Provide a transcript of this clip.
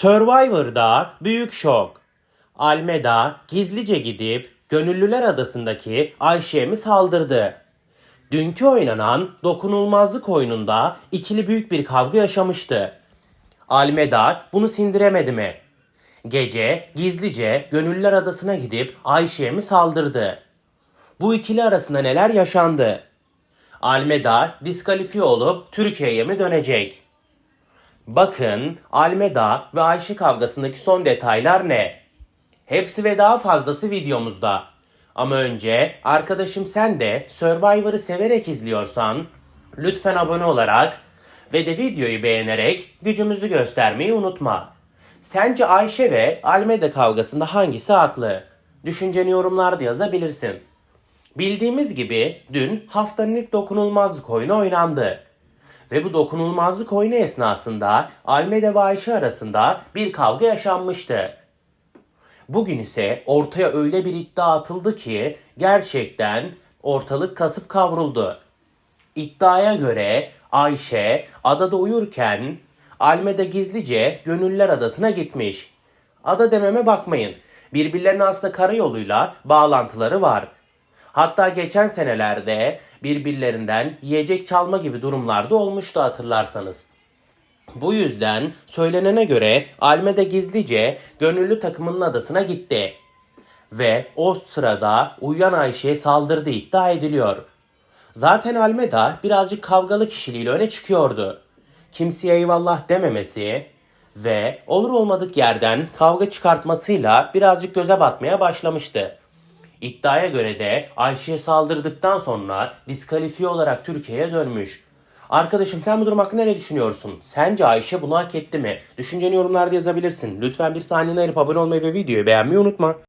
Survivor'da büyük şok. Almeda gizlice gidip Gönüllüler Adası'ndaki Ayşe'ye mi saldırdı? Dünkü oynanan dokunulmazlık oyununda ikili büyük bir kavga yaşamıştı. Almeda bunu sindiremedi mi? Gece gizlice Gönüllüler Adası'na gidip Ayşe'ye mi saldırdı? Bu ikili arasında neler yaşandı? Almeda diskalifiye olup Türkiye'ye mi dönecek? Bakın Almeda ve Ayşe kavgasındaki son detaylar ne? Hepsi ve daha fazlası videomuzda. Ama önce arkadaşım sen de Survivor'ı severek izliyorsan lütfen abone olarak ve de videoyu beğenerek gücümüzü göstermeyi unutma. Sence Ayşe ve Almeda kavgasında hangisi haklı? Düşünceni yorumlarda yazabilirsin. Bildiğimiz gibi dün haftanın ilk dokunulmazlık oyunu oynandı. Ve bu dokunulmazlık oyunu esnasında Almeda ve Ayşe arasında bir kavga yaşanmıştı. Bugün ise ortaya öyle bir iddia atıldı ki gerçekten ortalık kasıp kavruldu. İddiaya göre Ayşe adada uyurken Almeda gizlice Gönüller Adası'na gitmiş. Ada dememe bakmayın. Birbirlerine aslında karayoluyla bağlantıları var. Hatta geçen senelerde birbirlerinden yiyecek çalma gibi durumlarda olmuştu hatırlarsanız. Bu yüzden söylenene göre Almeda gizlice gönüllü takımının adasına gitti. Ve o sırada uyuyan Ayşe'ye saldırdı iddia ediliyor. Zaten Almeda birazcık kavgalı kişiliğiyle öne çıkıyordu. Kimseye eyvallah dememesi ve olur olmadık yerden kavga çıkartmasıyla birazcık göze batmaya başlamıştı. İddiaya göre de Ayşe'ye saldırdıktan sonra diskalifiye olarak Türkiye'ye dönmüş. Arkadaşım sen bu durum hakkında ne düşünüyorsun? Sence Ayşe bunu hak etti mi? Düşünceni yorumlarda yazabilirsin. Lütfen bir saniyeni ayırıp abone olmayı ve videoyu beğenmeyi unutma.